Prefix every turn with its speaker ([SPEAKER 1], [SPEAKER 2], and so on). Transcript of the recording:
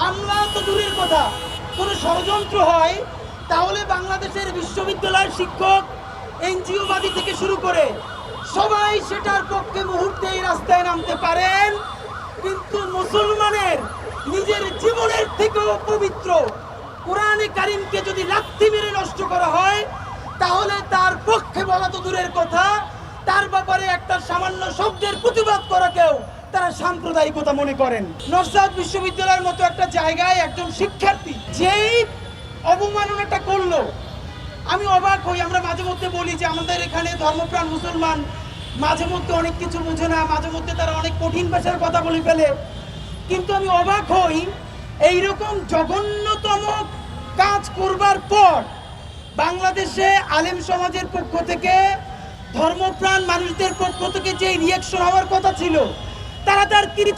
[SPEAKER 1] হামলা তো দূরের কথা। কোনো ষড়যন্ত্র হয়, তাহলে বাংলাদেশের বিশ্ববিদ্যালয়ের শিক্ষক, এনজিওবাদী থেকে শুরু করে সবাই সেটার পক্ষে মুহূর্তে এই রাস্তায় নামতে পারেন। কিন্তু মুসলমানের নিজের জীবনের থেকেও পবিত্র কোরআনে কারিমকে যদি লাথি মেরে নষ্ট করা হয়, তাহলে তার পক্ষে বলা তো দূরের কথা। তার ব্যাপারে একটা সামান্য শব্দের প্রতিবাদ তারা সাম্প্রদায়িকতা মনে করেন। নরসাদ বিশ্ববিদ্যালয়ের মতো একটা জায়গায় একজন শিক্ষার্থী যেই অবমাননাটা করল। আমি অবাক হই, আমরা মাঝে মধ্যে বলি যে আমাদের এখানে ধর্মপ্রাণ মুসলমান মাঝে মধ্যে অনেক কিছু বোঝে না, মাঝে মধ্যে তারা অনেক কঠিন ভাষার কথা বলে ফেলে। কিন্তু আমি অবাক হই, এইরকম জঘন্যতম কাজ করবার পর বাংলাদেশে আলেম সমাজের পক্ষ থেকে ধর্মপ্রাণ মানুষদের পক্ষ থেকে যে রিয়াকশন হওয়ার কথা ছিল তারা তার কিছু